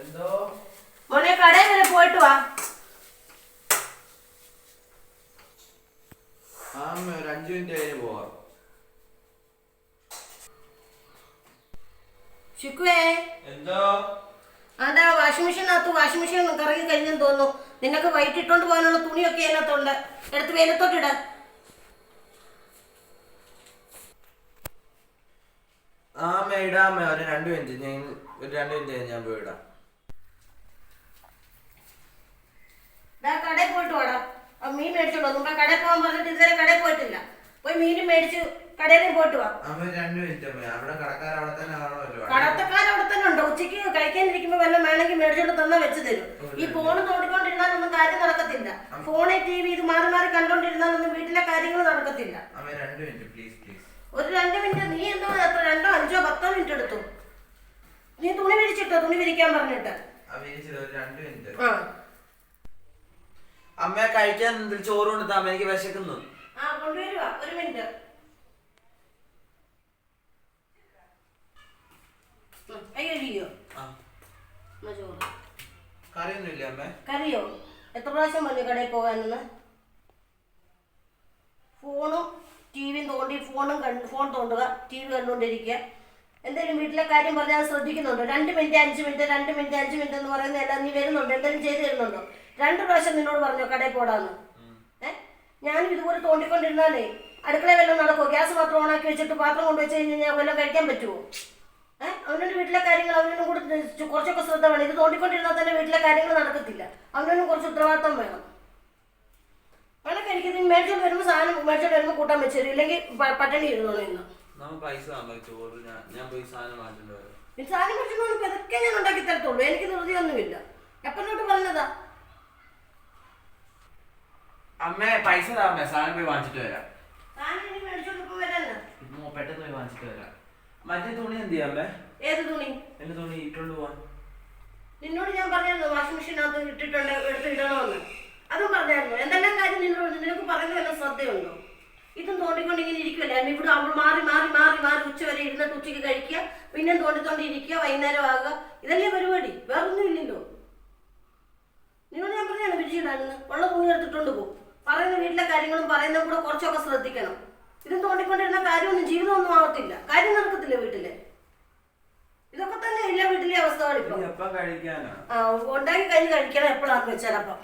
എന്തോ? മോനെ കടയിൽ വരെ പോയിട്ട് വാ. ആ അമ്മ ഒരു അഞ്ചു മിനിറ്റ് കഴിഞ്ഞ് പോവാം. ശുക്കുവേ. എന്തോ? അതാ വാഷിംഗ് മെഷീനകത്ത് വാഷിംഗ് മെഷീൻ കറങ്ങി കഴിഞ്ഞെന്ന് തോന്നുന്നു. നിനക്ക് വൈകിട്ട് ഇട്ടോണ്ട് പോകാനുള്ള തുണിയൊക്കെ അതിനകത്തുണ്ട്. എടുത്ത് വെയിലത്തോട്ടിട ആ ഇടാം ഒരു രണ്ട് മിനിറ്റ്. ഞാൻ ഒരു രണ്ട് മിനിറ്റ് ഞാൻ പോയി ഇടാം. കടയിൽ പോയിട്ട് വാടാ. ആ മീൻ മേടിച്ചോളൂ മുമ്പ് കടയിൽ പോകാൻ പറഞ്ഞിട്ട് ഇതുവരെ കടയിൽ പോയിട്ടില്ല. പോയി മീനും മേടിച്ച് കടയിലും പോയിട്ട് വാ. അമ്മ രണ്ട് മിനിറ്റ് അമ്മ. അവിടെ കടക്കാർ അവിടെ തന്നെ കാണുമല്ലോ കടത്തക്കാരൻ അവിടെ തന്നെ ഉണ്ട്. ഉച്ചയ്ക്ക് കഴിക്കാനിരിക്കുമ്പോ വല്ല വേണമെങ്കിൽ മേടിച്ചോണ്ട് തന്നെ വെച്ച് തരും. ഈ ഫോൺ തോണ്ടിക്കൊണ്ടിരുന്നാലൊന്നും കാര്യം നടക്കത്തില്ല. ഫോണിൽ ടി വി ഇത് മാറി മാറി കണ്ടോണ്ടിരുന്നാലൊന്നും വീട്ടിലെ കാര്യങ്ങൾ നടക്കത്തില്ല. അമ്മ രണ്ട് മിനിറ്റ്. പ്ലീസ് പ്ലീസ് ഒരു രണ്ട് മിനിറ്റ്. നീ എന്തോ എത്ര രണ്ടോ അഞ്ചോ പത്തോ തുണി വിരിച്ചിട്ടോ തുണി വിരിക്കാൻ പറഞ്ഞിട്ട് അമ്മയെ കഴിക്കാൻ ചോറ് കൊടുത്താ അമ്മ എനിക്ക് വിശക്കുന്നു. ആ ഒരു മിനിറ്റ്. അമ്മ? കറിയോ? എത്ര പ്രാവശ്യം പറഞ്ഞു കടയിൽ പോകാനെന്ന്? ഫോണും ടി വിയും തോണ്ടി ഫോണും കണ്ട് ഫോൺ തോണ്ടുക ടി വി കണ്ടുകൊണ്ടിരിക്കുക. എന്തെങ്കിലും വീട്ടിലെ കാര്യം പറഞ്ഞാൽ ശ്രദ്ധിക്കുന്നുണ്ടോ? രണ്ട് മിനിറ്റ് അഞ്ച് മിനിറ്റ് രണ്ട് മിനിറ്റ് അഞ്ച് മിനിറ്റ് എന്ന് പറയുന്ന എല്ലാം നീ വരുന്നുണ്ടോ? എന്തെങ്കിലും ചെയ്തു തരുന്നുണ്ടോ? രണ്ട് പ്രാവശ്യം നിന്നോട് പറഞ്ഞോ കടയിൽ പോടാന്ന്. ഏഹ് ഞാനും ഇതുപോലെ തോണ്ടിക്കൊണ്ടിരുന്നാലേ അടുക്കള വല്ലതും നടക്കുമോ ഗ്യാസ് മാത്രം ഓണാക്കി വെച്ചിട്ട് പാത്രം കൊണ്ട് വെച്ച് കഴിഞ്ഞ് കഴിഞ്ഞാൽ വല്ലതും കഴിക്കാൻ പറ്റുമോ ഏഹ് അവനോട് വീട്ടിലെ കാര്യങ്ങൾ അവനൊന്നും കൂടെ കുറച്ചൊക്കെ ശ്രദ്ധ വേണം. ഇത് തോണ്ടിക്കൊണ്ടിരുന്നാൽ തന്നെ വീട്ടിലെ കാര്യങ്ങൾ നടക്കത്തില്ല. അവനൊന്നും കുറച്ച് ഉത്തരവാദിത്തം വേണം. എനിക്ക് നീ മേടിച്ചോണ്ട് വരുമ്പോൾ സാധനം മേടിച്ചോണ്ട് വരുമ്പോൾ കൂട്ടാൻ വെച്ചു ഇല്ലെങ്കിൽ പട്ടണി ഇരുന്നോളൂ ഇന്ന്. നമ്മ പൈസ അമ്മ ചോറ് ഞാൻ ഞാൻ പോയി സാധനം മാറ്റിട്ട് വരാം. ഈ സാധനം മേടിച്ചോണ്ട് ഇതൊക്കെ ഞാൻ ഉണ്ടാക്കി തരത്തുള്ളൂ. എനിക്ക് ധൃതിയൊന്നുമില്ല എപ്പം തൊട്ട് പറഞ്ഞതാ. അമ്മേ പൈസ താ അമ്മേ സാധനം പോയി വാങ്ങിച്ചിട്ട് വരാം. സാധനം ഇനി മേടിച്ചോണ്ട് ഇപ്പം വരാനാ? ഇപ്പൊ പെട്ടെന്ന് പോയി വാങ്ങിച്ചിട്ട് വരാം. മറ്റേ തുണി എന്ത് ചെയ്യാം അമ്മേ? ഏത് തുണി? എന്റെ തുണി ഇട്ടോണ്ട് പോവാൻ. നിന്നോട് ഞാൻ പറഞ്ഞായിരുന്നു വാഷിംഗ് മെഷീനകത്ത് ഇട്ടിട്ടുണ്ട് എടുത്ത് ഇടണമെന്ന്. അതും പറഞ്ഞായിരുന്നു. എന്തെല്ലാം കാര്യം നിന്നോട് നിനക്ക് പറയുന്നത് വല്ല ശ്രദ്ധയുണ്ടോ? ഇതും തോണ്ടിക്കൊണ്ട് ഇങ്ങനെ ഇരിക്കുമല്ലേ അന്ന് ഇവിടെ അവൾ മാറി മാറി മാറി മാറി ഉച്ച വരെ ഇരുന്നിട്ട് ഉച്ചയ്ക്ക് കഴിക്കുക. പിന്നെ തോണ്ടിത്തോണ്ടി ഇരിക്കുക വൈകുന്നേരം ആകുക. ഇതല്ലേ പരിപാടി. വേറൊന്നും ഇല്ലല്ലോ. നിന്നോട് ഞാൻ പറഞ്ഞാണ് വിരിച്ചിടാനെന്ന് ഉള്ള തുണി എടുത്തിട്ടുണ്ട് പോകും പറയുന്ന വീട്ടിലെ കാര്യങ്ങളും പറയുന്ന കൂടെ കുറച്ചൊക്കെ ശ്രദ്ധിക്കണം. ഇതും തോണ്ടിക്കൊണ്ടിരുന്ന കാര്യമൊന്നും ജീവിതമൊന്നും ആവത്തില്ല. കാര്യം നടക്കത്തില്ല വീട്ടിൽ? ഇതൊക്കെ തന്നെ ഇല്ല വീട്ടിലെ അവസ്ഥകളിപ്പം. ഉണ്ടാക്കി കഴിഞ്ഞ് കഴിക്കണം എപ്പോഴാണെന്ന് വെച്ചാൽ അപ്പം